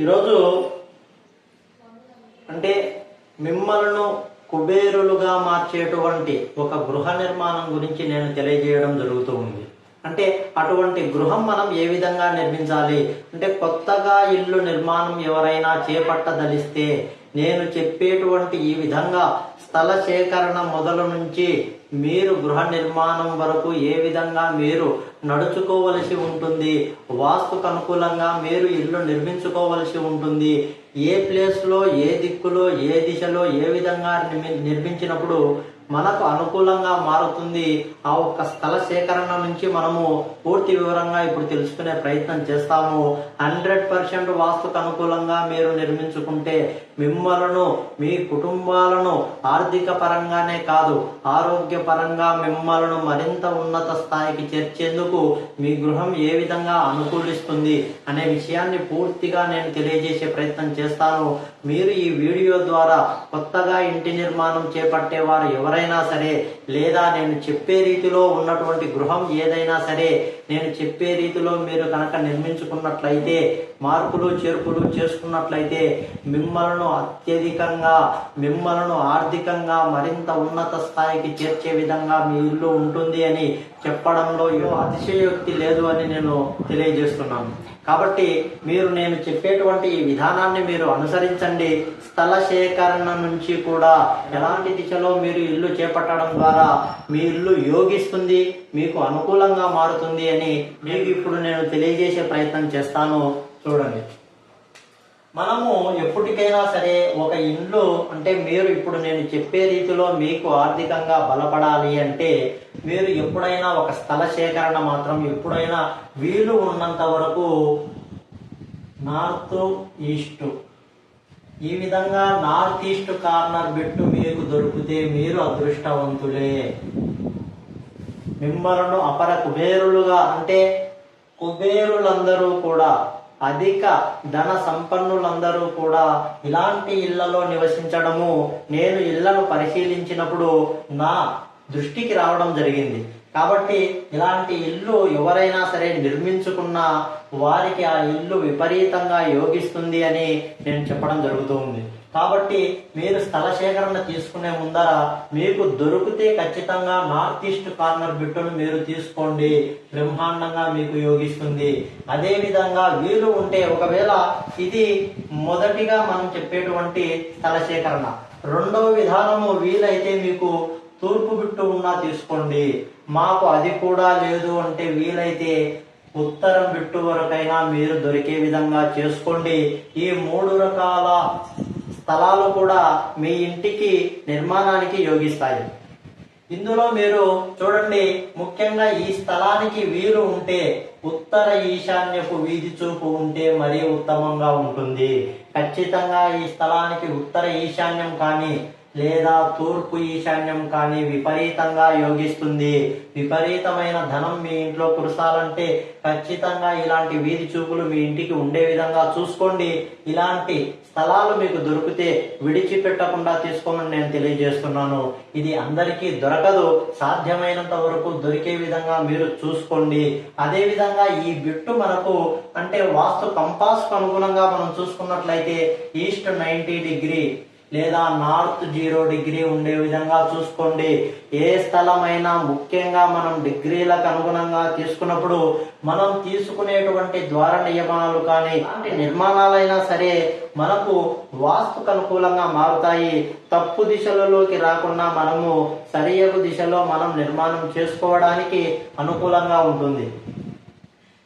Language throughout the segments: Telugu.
ఈరోజు అంటే మిమ్మల్ని కుబేరులుగా మార్చేటువంటి ఒక గృహ నిర్మాణం గురించి నేను తెలియజేయడం జరుగుతూ ఉంది. అంటే అటువంటి గృహం మనం ఏ విధంగా నిర్మించాలి? అంటే కొత్తగా ఇల్లు నిర్మాణం ఎవరైనా చేపట్టదలిస్తే నేను చెప్పేటువంటి ఈ విధంగా స్థల సేకరణ మొదలు నుంచి మీరు గృహ నిర్మాణం వరకు ఏ విధంగా మీరు నడుచుకోవలసి ఉంటుంది? వాస్తుకు అనుకూలంగా మీరు ఇల్లు నిర్మించుకోవలసి ఉంటుంది. ఏ ప్లేస్లో ఏ దిక్కులో ఏ దిశలో ఏ విధంగా నిర్మి- నిర్మించినప్పుడు మనకు అనుకూలంగా మారుతుంది? ఆ ఒక్క స్థల సేకరణ నుంచి మనము పూర్తి వివరంగా ఇప్పుడు తెలుసుకునే ప్రయత్నం చేస్తాము. హండ్రెడ్ పర్సెంట్ వాస్తుకు అనుకూలంగా మీరు నిర్మించుకుంటే మిమ్మలను మీ కుటుంబాలను ఆర్థిక పరంగానే కాదు ఆరోగ్య పరంగా మిమ్మలను మరింత ఉన్నత స్థాయికి చేర్చేందుకు మీ గృహం ఏ విధంగా అనుకూలిస్తుంది అనే విషయాన్ని పూర్తిగా నేను తెలియజేసే ప్రయత్నం చేస్తాను. మీరు ఈ వీడియో ద్వారా కొత్తగా ఇంటి నిర్మాణం చేపట్టే వారు ఎవరైనా సరే లేదా నేను చెప్పే రీతిలో ఉన్నటువంటి గృహం ఏదైనా సరే నేను చెప్పే రీతిలో మీరు కనుక నిర్మించుకున్నట్లయితే మార్పులు చేర్పులు చేసుకున్నట్లయితే మిమ్మలను అత్యధికంగా మిమ్మలను ఆర్థికంగా మరింత ఉన్నత స్థాయికి చేర్చే విధంగా మీ ఇల్లు ఉంటుంది అని చెప్పడంలో అతిశయోక్తి లేదు అని నేను తెలియజేస్తున్నాను. కాబట్టి మీరు నేను చెప్పేటువంటి ఈ విధానాన్ని మీరు అనుసరించండి. స్థల సేకరణ నుంచి కూడా ఎలాంటి దిశలో మీరు ఇల్లు చేపట్టడం ద్వారా మీ ఇల్లు యోగిస్తుంది మీకు అనుకూలంగా మారుతుంది అని మీకు ఇప్పుడు నేను తెలియజేసే ప్రయత్నం చేస్తాను. చూడండి. మనము ఎప్పటికైనా సరే ఒక ఇండ్లు అంటే మీరు ఇప్పుడు నేను చెప్పే రీతిలో మీకు ఆర్థికంగా బలపడాలి అంటే మీరు ఎప్పుడైనా ఒక స్థల సేకరణ మాత్రం ఎప్పుడైనా వీలు ఉన్నంత వరకు నార్త్ ఈస్ట్. ఈ విధంగా నార్త్ ఈస్ట్ కార్నర్ బెట్టు మీకు దొరికితే మీరు అదృష్టవంతులే. మిమ్మలను అపర కుబేరులుగా అంటే కుబేరులందరూ కూడా అధిక ధన సంపన్నులందరూ కూడా ఇలాంటి ఇళ్ళలో నివసించడము నేను ఇళ్ళను పరిశీలించినప్పుడు నా దృష్టికి రావడం జరిగింది. కాబట్టి ఇలాంటి ఇల్లు ఎవరైనా సరే నిర్మించుకున్న వారికి ఆ ఇల్లు విపరీతంగా యోగిస్తుంది అని నేను చెప్పడం జరుగుతూ ఉంది. కాబట్టి మీరు స్థల సేకరణ తీసుకునే ముందర మీకు దొరికితే ఖచ్చితంగా నార్త్ ఈస్ట్ కార్నర్ బిట్టును మీరు తీసుకోండి. బ్రహ్మాండంగా మీకు యోగిస్తుంది. అదేవిధంగా వీలు ఉంటే ఒకవేళ ఇది మొదటిగా మనం చెప్పేటువంటి స్థల సేకరణ. రెండవ విధానము వీలైతే మీకు తూర్పు బిట్టు ఉన్నా తీసుకోండి. మాకు అది కూడా లేదు అంటే వీలైతే ఉత్తరం బిట్టు వరకైనా మీరు దొరికే విధంగా చేసుకోండి. ఈ మూడు రకాల స్థలాలు కూడా మీ ఇంటికి నిర్మాణానికి యోగిస్తాయి. ఇందులో మీరు చూడండి ముఖ్యంగా ఈ స్థలానికి వీలు ఉంటే ఉత్తర ఈశాన్యపు వీధి చూపు ఉంటే మరీ ఉత్తమంగా ఉంటుంది. ఖచ్చితంగా ఈ స్థలానికి ఉత్తర ఈశాన్యం కానీ లేదా తూర్పు ఈశాన్యం కానీ విపరీతంగా యోగిస్తుంది. విపరీతమైన ధనం మీ ఇంట్లో కురసాలంటే ఖచ్చితంగా ఇలాంటి వీధి చూపులు మీ ఇంటికి ఉండే విధంగా చూసుకోండి. ఇలాంటి స్థలాలు మీకు దొరికితే విడిచిపెట్టకుండా తీసుకోమని నేను తెలియజేస్తున్నాను. ఇది అందరికీ దొరకదు. సాధ్యమైనంత వరకు దొరికే విధంగా మీరు చూసుకోండి. అదేవిధంగా ఈ బిట్టు మనకు అంటే వాస్తు కంపాస్కు అనుగుణంగా మనం చూసుకున్నట్లయితే ఈస్ట్ నైంటీ డిగ్రీ లేదా నార్త్ జీరో డిగ్రీ ఉండే విధంగా చూసుకోండి. ఏ స్థలమైనా ముఖ్యంగా మనం డిగ్రీలకు అనుగుణంగా తీసుకున్నప్పుడు మనం తీసుకునేటువంటి ద్వార నియమాలు కానీ ఇలాంటి నిర్మాణాలైనా సరే మనకు వాస్తుకు అనుకూలంగా మారుతాయి. తప్పు దిశలలోకి రాకుండా మనము సరియగు దిశలో మనం నిర్మాణం చేసుకోవడానికి అనుకూలంగా ఉంటుంది.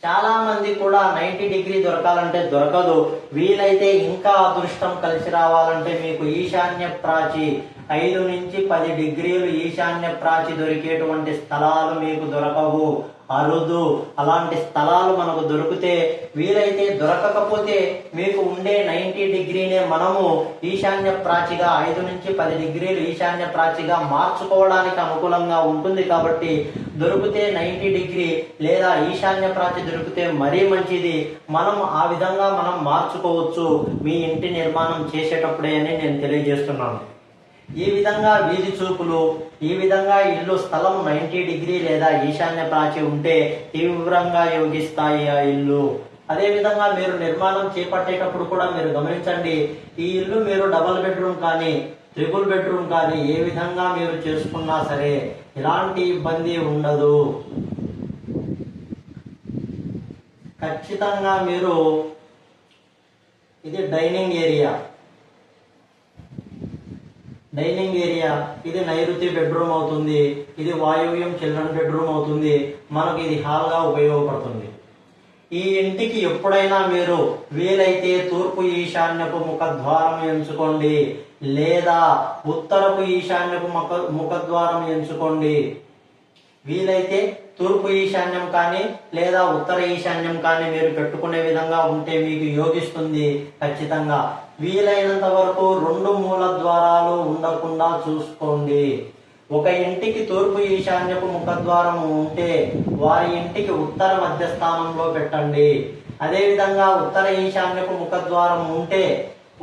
చాలా మంది కూడా నైన్టీ డిగ్రీ దొరకాలంటే దొరకదు. వీలైతే ఇంకా అదృష్టం కలిసి రావాలంటే మీకు ఈశాన్య ప్రాచి ఐదు నుంచి పది డిగ్రీలు ఈశాన్య ప్రాచి దొరికేటువంటి స్థలాలు మీకు దొరకవు. అరుదు. అలాంటి స్థలాలు మనకు దొరికితే వీలైతే దొరకకపోతే మీకు ఉండే నైంటీ డిగ్రీనే మనము ఈశాన్య ప్రాచిగా ఐదు నుంచి పది డిగ్రీలు ఈశాన్య ప్రాచిగా మార్చుకోవడానికి అనుకూలంగా ఉంటుంది కాబట్టి దొరికితే నైంటీ డిగ్రీ లేదా ఈశాన్య ప్రాచి దొరికితే మరీ మంచిది. మనం ఆ విధంగా మనం మార్చుకోవచ్చు. మీ ఇంటి నిర్మాణం చేసేటప్పుడే అని నేను తెలియజేస్తున్నాను. ఈ విధంగా వీధి చూపులు ఈ విధంగా ఇల్లు స్థలం నైంటీ డిగ్రీ లేదా ఈశాన్య ప్రాచి ఉంటే తీవ్రంగా యోగిస్తాయి ఆ ఇల్లు. అదే విధంగా మీరు నిర్మాణం చేపట్టేటప్పుడు కూడా మీరు గమనించండి ఈ ఇల్లు మీరు డబల్ బెడ్రూమ్ కానీ ట్రిపుల్ బెడ్రూమ్ కానీ ఏ విధంగా మీరు చేసుకున్నా సరే ఎలాంటి ఇబ్బంది ఉండదు. ఖచ్చితంగా మీరు ఇది డైనింగ్ ఏరియా. డైనింగ్ ఏరియా ఇది నైరుతి బెడ్రూమ్ అవుతుంది ఇది వాయువ్యం చిల్డ్రన్ బెడ్రూమ్ అవుతుంది మనకు ఇది హాల్గా ఉపయోగపడుతుంది. ఈ ఇంటికి ఎప్పుడైనా మీరు వీలైతే తూర్పు ఈశాన్యపు ముఖద్వారం ఎంచుకోండి లేదా ఉత్తరపు ఈశాన్యపు ముఖ ముఖద్వారం ఎంచుకోండి. వీలైతే తూర్పు ఈశాన్యం కానీ లేదా ఉత్తర ఈశాన్యం కానీ మీరు పెట్టుకునే విధంగా ఉంటే మీకు యోగిస్తుంది ఖచ్చితంగా. వీలైనంత వరకు రెండు మూల ద్వారాలు ఉండకుండా చూసుకోండి. ఒక ఇంటికి తూర్పు ఈశాన్యపు ముఖద్వారం ఉంటే వారి ఇంటికి ఉత్తర మధ్య స్థానంలో పెట్టండి. అదేవిధంగా ఉత్తర ఈశాన్యపు ముఖద్వారం ఉంటే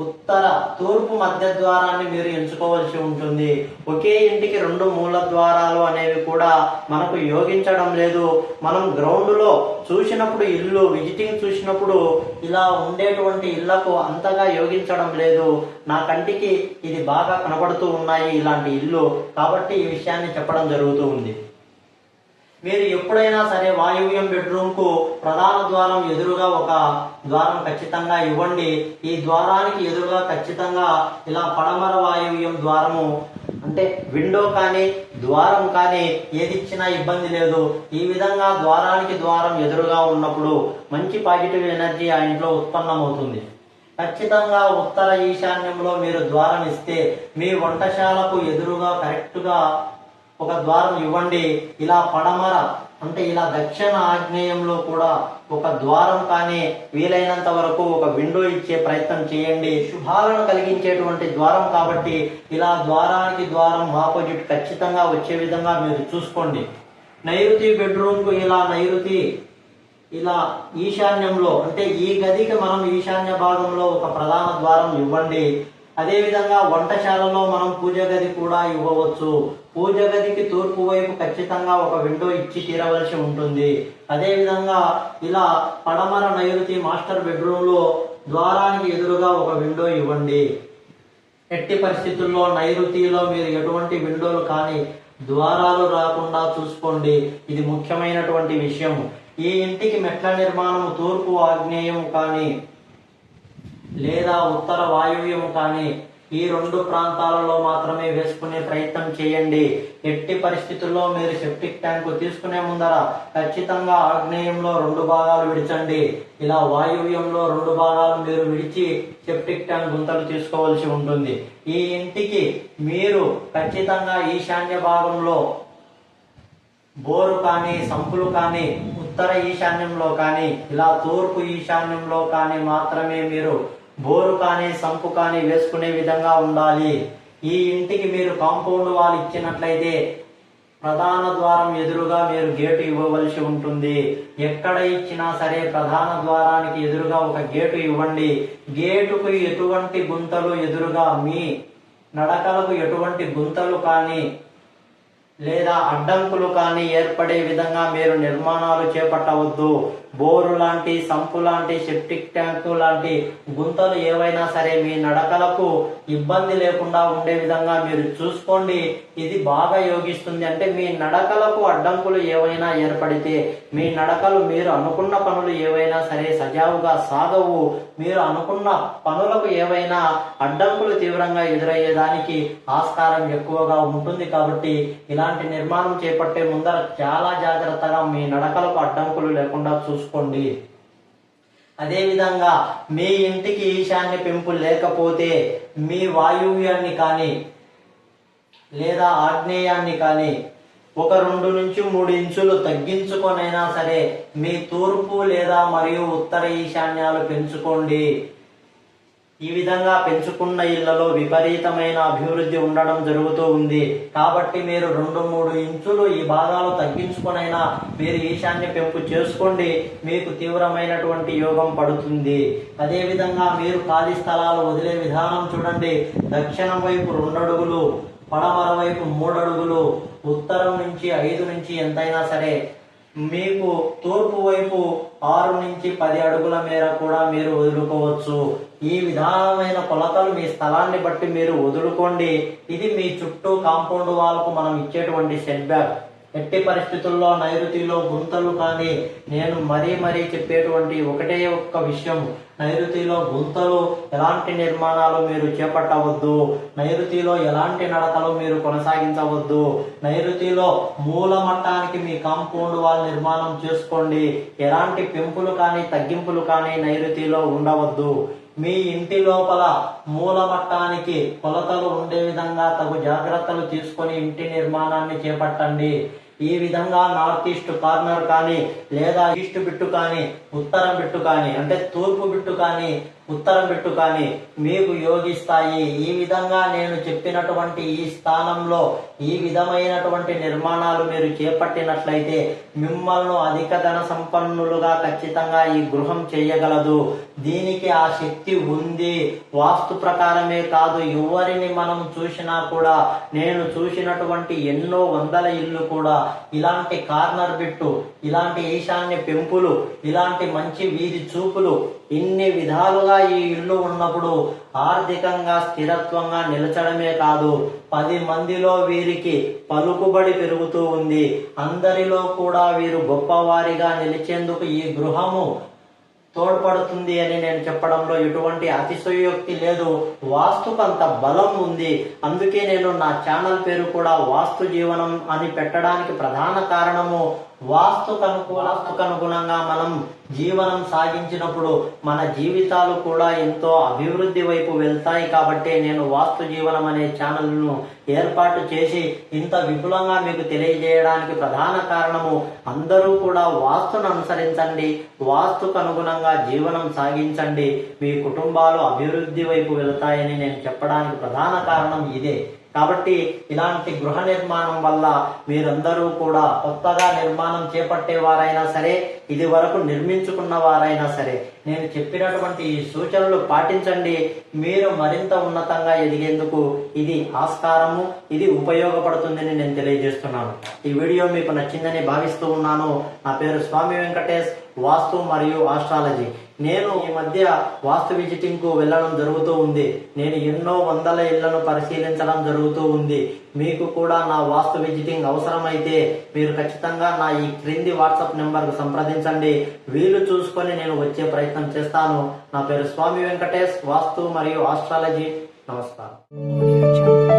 ఉత్తర తూర్పు మధ్య ద్వారాన్ని మీరు ఎంచుకోవాల్సి ఉంటుంది. ఒకే ఇంటికి రెండు మూల ద్వారాలు అనేవి కూడా మనకు యోగించడం లేదు. మనం గ్రౌండ్లో చూసినప్పుడు ఇల్లు విజిటింగ్ చూసినప్పుడు ఇలా ఉండేటువంటి ఇళ్ళకు అంతగా యోగించడం లేదు. నా కంటికి ఇది బాగా కనబడుతూ ఉన్నాయి ఇలాంటి ఇల్లు. కాబట్టి ఈ విషయాన్ని చెప్పడం జరుగుతూ ఉంది. మీరు ఎప్పుడైనా సరే వాయువ్యం బెడ్రూమ్కు ప్రధాన ద్వారం ఎదురుగా ఒక ద్వారం ఖచ్చితంగా ఇవ్వండి. ఈ ద్వారానికి ఎదురుగా ఖచ్చితంగా ఇలా పడమర వాయువ్యం ద్వారము అంటే విండో కానీ ద్వారం కానీ ఏది ఇచ్చినా ఇబ్బంది లేదు. ఈ విధంగా ద్వారానికి ద్వారం ఎదురుగా ఉన్నప్పుడు మంచి పాజిటివ్ ఎనర్జీ ఆ ఇంట్లో ఉత్పన్నమవుతుంది. ఖచ్చితంగా ఉత్తర ఈశాన్యంలో మీరు ద్వారం ఇస్తే మీ వంటశాలకు ఎదురుగా కరెక్ట్గా ఒక ద్వారం ఇవ్వండి ఇలా పడమర అంటే ఇలా దక్షిణ ఆగ్నేయంలో కూడా ఒక ద్వారం కానీ వీలైనంత వరకు ఒక విండో ఇచ్చే ప్రయత్నం చేయండి. శుభాలను కలిగించేటువంటి ద్వారం కాబట్టి ఇలా ద్వారానికి ద్వారం ఆపోజిట్ ఖచ్చితంగా వచ్చే విధంగా మీరు చూసుకోండి. నైరుతి బెడ్రూమ్కు ఇలా నైరుతి ఇలా ఈశాన్యంలో అంటే ఈ గదికి మనం ఈశాన్య భాగంలో ఒక ప్రధాన ద్వారం ఇవ్వండి. అదేవిధంగా వంటశాలలో మనం పూజ గది కూడా ఇవ్వవచ్చు. పూజ గదికి తూర్పు వైపు ఖచ్చితంగా ఒక విండో ఇచ్చి తీరవలసి ఉంటుంది. అదేవిధంగా ఇలా పడమర నైరుతి మాస్టర్ బెడ్రూమ్లో ద్వారానికి ఎదురుగా ఒక విండో ఇవ్వండి. ఎట్టి పరిస్థితుల్లో నైరుతిలో మీరు ఎటువంటి విండోలు కానీ ద్వారాలు రాకుండా చూసుకోండి. ఇది ముఖ్యమైనటువంటి విషయం. ఈ ఇంటికి మెట్ల నిర్మాణం తూర్పు ఆగ్నేయం కానీ లేదా ఉత్తర వాయువ్యం కానీ ఈ రెండు ప్రాంతాలలో మాత్రమే వేసుకునే ప్రయత్నం చేయండి. ఎట్టి పరిస్థితుల్లో మీరు సెప్టిక్ ట్యాంకు తీసుకునే ముందర ఖచ్చితంగా ఆగ్నేయంలో రెండు భాగాలు విడిచండి. ఇలా వాయువ్యంలో రెండు భాగాలు మీరు విడిచి సెప్టిక్ ట్యాంక్ గుంతలు తీసుకోవాల్సి ఉంటుంది. ఈ ఇంటికి మీరు ఖచ్చితంగా ఈశాన్య భాగంలో బోరు కానీ సంపులు కానీ ఉత్తర ఈశాన్యంలో కానీ ఇలా తూర్పు ఈశాన్యంలో కానీ మాత్రమే మీరు బోరు కానీ సంపు కానీ వేసుకునే విధంగా ఉండాలి. ఈ ఇంటికి మీరు కాంపౌండ్ వాల్ ఇచ్చినట్లయితే ప్రధాన ద్వారం ఎదురుగా మీరు గేటు ఇవ్వవలసి ఉంటుంది. ఎక్కడ ఇచ్చినా సరే ప్రధాన ద్వారానికి ఎదురుగా ఒక గేటు ఇవ్వండి. గేటుకు ఎటువంటి గుంతలు ఎదురుగా మీ నడకలకు ఎటువంటి గుంతలు కానీ లేదా అడ్డంకులు కానీ ఏర్పడే విధంగా మీరు నిర్మాణాలు చేపట్టవద్దు. బోరు లాంటి సంపు లాంటి సెప్టిక్ ట్యాంకు లాంటి గుంతలు ఏవైనా సరే మీ నడకలకు ఇబ్బంది లేకుండా ఉండే విధంగా మీరు చూసుకోండి. ఇది బాగా యోగిస్తుంది. అంటే మీ నడకలకు అడ్డంకులు ఏవైనా ఏర్పడితే మీ నడకలు మీరు అనుకున్న పనులు ఏవైనా సరే సజావుగా సాగవు. మీరు అనుకున్న పనులకు ఏవైనా అడ్డంకులు తీవ్రంగా ఎదురయ్యేదానికి ఆస్కారం ఎక్కువగా ఉంటుంది కాబట్టి ఇలాంటి నిర్మాణం చేపట్టే ముందర చాలా జాగ్రత్తగా మీ నడకలకు అడ్డంకులు లేకుండా చూసుకోండి. అదేవిధంగా మీ ఇంటికి ఈశాన్య పెంపు లేకపోతే మీ వాయువ్యాన్ని కానీ లేదా ఆగ్నేయాన్ని కానీ ఒక రెండు నుంచి మూడు ఇంచులు తగ్గించుకొనైనా సరే మీ తూర్పు లేదా మరియు ఉత్తర ఈశాన్యాలు పెంచుకోండి. ఈ విధంగా పెంచుకున్న ఇళ్ళలో విపరీతమైన అభివృద్ధి ఉండడం జరుగుతూ ఉంది. కాబట్టి మీరు రెండు మూడు ఇంచులు ఈ భాగాలు తగ్గించుకునైనా మీరు ఈశాన్య పెంపు చేసుకోండి. మీకు తీవ్రమైనటువంటి యోగం పడుతుంది. అదేవిధంగా మీరు ఖాళీ స్థలాలు వదిలే విధానం చూడండి. దక్షిణం వైపు రెండు అడుగులు పడమర వైపు మూడు అడుగులు ఉత్తరం నుంచి ఐదు నుంచి ఎంతైనా సరే. మీకు తూర్పు వైపు ఆరు నుంచి పది అడుగుల మేర కూడా మీరు వదులుకోవచ్చు. ఈ విధానమైన కొలతలు మీ స్థలాన్ని బట్టి మీరు వదులుకోండి. ఇది మీ చుట్టూ కాంపౌండ్ వాళ్ళకు మనం ఇచ్చేటువంటి సెట్ బ్యాక్. ఎట్టి పరిస్థితుల్లో నైరుతిలో గుంతలు కానీ నేను మరీ మరీ చెప్పేటువంటి ఒకటే ఒక్క విషయం నైరుతిలో గుంతలు ఎలాంటి నిర్మాణాలు మీరు చేపట్టవద్దు. నైరుతిలో ఎలాంటి నడకలు మీరు కొనసాగించవద్దు. నైరుతిలో మూల మట్టానికి మీ కాంపౌండ్ వాల్ నిర్మాణం చేసుకోండి. ఎలాంటి పెంపులు కానీ తగ్గింపులు కానీ నైరుతిలో ఉండవద్దు. మీ ఇంటి లోపల మూలమట్టానికి కొలతలు ఉండే విధంగా తగు జాగ్రత్తలు తీసుకొని ఇంటి నిర్మాణాన్ని చేపట్టండి. ఈ విధంగా నార్త్ ఈస్ట్ కార్నర్ కానీ లేదా ఈస్ట్ బిట్టు కానీ ఉత్తరం బిట్టు కానీ అంటే తూర్పు బిట్టు కానీ ఉత్తరం పెట్టు కానీ మీకు యోగిస్తాయి. ఈ విధంగా నేను చెప్పినటువంటి ఈ స్థానంలో ఈ విధమైనటువంటి నిర్మాణాలు మీరు చేపట్టినట్లయితే మిమ్మల్ని అధిక ధన సంపన్నులుగా ఖచ్చితంగా ఈ గృహం చేయగలదు. దీనికి ఆ శక్తి ఉంది. వాస్తు ప్రకారమే కాదు ఎవరిని మనం చూసినా కూడా నేను చూసినటువంటి ఎన్నో వందల ఇల్లు కూడా ఇలాంటి కార్నర్ బిట్టు ఇలాంటి ఈశాన్య పెంపులు ఇలాంటి మంచి వీధి చూపులు ఇన్ని విధాలుగా ఈ ఇల్లు ఉన్నప్పుడు ఆర్థికంగా స్థిరత్వంగా నిలచడమే కాదు పది మందిలో వీరికి పలుకుబడి పెరుగుతూ ఉంది. అందరిలో కూడా వీరు గొప్పవారిగా నిలిచేందుకు ఈ గృహము తోడ్పడుతుంది అని నేను చెప్పడంలో ఎటువంటి అతిశయోక్తి లేదు. వాస్తుకు అంత బలం ఉంది. అందుకే నేను నా ఛానల్ పేరు కూడా వాస్తు జీవనం అని పెట్టడానికి ప్రధాన కారణము వాస్తు అనుకూ అనుగుణంగా మనం జీవనం సాగించినప్పుడు మన జీవితాలు కూడా ఎంతో అభివృద్ధి వైపు వెళ్తాయి కాబట్టి నేను వాస్తు జీవనం అనే ఛానల్ను ఏర్పాటు చేసి ఇంత విపులంగా మీకు తెలియజేయడానికి ప్రధాన కారణము అందరూ కూడా వాస్తును అనుసరించండి వాస్తుకు అనుగుణంగా జీవనం సాగించండి. మీ కుటుంబాలు అభివృద్ధి వైపు వెళ్తాయని నేను చెప్పడానికి ప్రధాన కారణం ఇదే. కాబట్టి ఇలాంటి గృహ నిర్మాణం వల్ల మీరందరూ కూడా కొత్తగా నిర్మాణం చేపట్టే వారైనా సరే ఇది వరకు నిర్మించుకున్న వారైనా సరే నేను చెప్పినటువంటి ఈ సూచనలు పాటించండి. మీరు మరింత ఉన్నతంగా ఎదిగేందుకు ఇది ఆస్కారము ఇది ఉపయోగపడుతుందని నేను తెలియజేస్తున్నాను. ఈ వీడియో మీకు నచ్చిందని భావిస్తూ ఉన్నాను. నా పేరు స్వామి వెంకటేష్ వాస్తు మరియు ఆస్ట్రాలజీ. నేను ఈ మధ్య వాస్తు విజిటింగ్కు వెళ్ళడం జరుగుతూ ఉంది. నేను ఎన్నో వందల ఇళ్ళను పరిశీలించడం జరుగుతూ ఉంది. మీకు కూడా నా వాస్తు విజిటింగ్ అవసరమైతే మీరు ఖచ్చితంగా నా ఈ క్రింది వాట్సాప్ నెంబర్కు సంప్రదించండి. వీలు చూసుకొని నేను వచ్చే ప్రయత్నం చేస్తాను. నా పేరు స్వామి వెంకటేష్ వాస్తు మరియు ఆస్ట్రాలజీ. నమస్కారం.